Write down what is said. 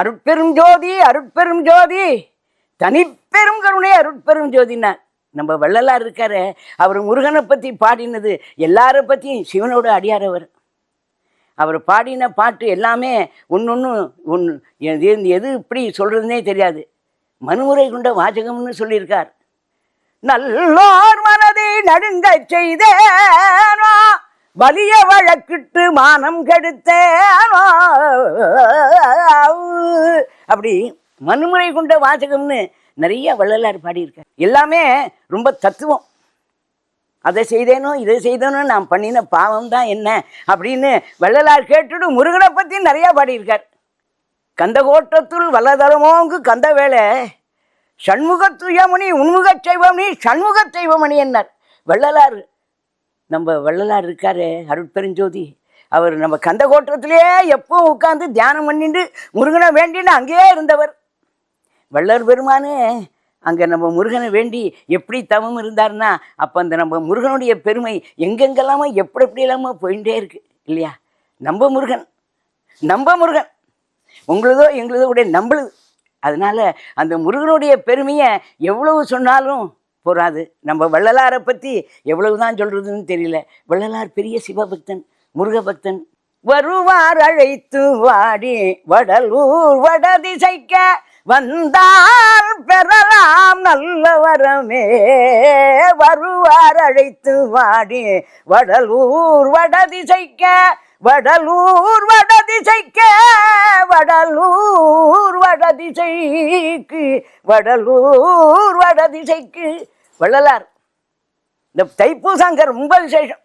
அருட்பெரும் ஜோதி அருட்பெரும் ஜோதி. தனிப்பெரும் கருணை அருட்பெரும் ஜோதினா நம்ம வள்ளலார் இருக்காரு அவர் முருகனை பற்றி பாடினது எல்லாரை பற்றியும் சிவனோட அடியாரவர் அவர். பாடின பாட்டு எல்லாமே ஒன்று ஒன்று எது எது இப்படி சொல்கிறதுனே தெரியாது. மனுமுறை கொண்ட வாசகம்னு சொல்லியிருக்கார். நல்லோர் மனதை நடுங்கச் செய்தேனோ வலிய வழக்கிட்டு மானம் கெடுத்தேனோ அப்படி மனுமுறை கொண்ட வாசகம்னு நிறைய வள்ளலார் பாடியிருக்கார். எல்லாமே ரொம்ப தத்துவம். அதை செய்தேனோ இதை செய்தேனோ நான் பண்ணின பாவம் தான் என்ன அப்படின்னு வள்ளலார் கேட்டுட்டு முருகனை பற்றி நிறையா பாடியிருக்கார். கந்தகோட்டத்துள் வல்லதரமோங்கு கந்த வேலை சண்முக துயமணி உண்முக செய்வமணி சண்முக செய்வமணி என்னார் வள்ளலார் நம்ம வள்ளலார் இருக்காரு அருட்பெருஞ்சோதி. அவர் நம்ம கந்த கோட்டத்திலேயே எப்பவும் உட்காந்து தியானம் பண்ணிட்டு முருகனை வேண்டின்னு அங்கேயே இருந்தவர். வள்ளர் பெருமானே அங்கே நம்ம முருகனை வேண்டி எப்படி தவம் இருந்தார்னா அப்போ அந்த நம்ம முருகனுடைய பெருமை எங்கெங்கெல்லாமோ எப்படி எப்படி இல்லாமோ போயிட்டே இருக்கு இல்லையா? நம்ம முருகன் நம்ம முருகன். உங்களுதோ எங்களுதோ கூட நம்மளுது. அதனால அந்த முருகனுடைய பெருமையை எவ்வளவு சொன்னாலும் போராது நம்ம வள்ளலாரை பற்றி எவ்வளவு தான் சொல்கிறதுன்னு தெரியல. வள்ளலார் பெரிய சிவபக்தன். முருகபக்தன் வருவார் அழைத்து வாடி வடலூர் வடதிசைக்க வந்தால் பெறலாம் நல்ல வரமே. வருவார் அழைத்து வாடி வடலூர் வடதிசைக்க வடலூர் வடதிசைக்க வடலூர் வடதிசைக்கு வடலூர் வடதிசைக்கு. வள்ளலார். இந்த தைப்பூசங்கர் ரொம்ப விசேஷம்.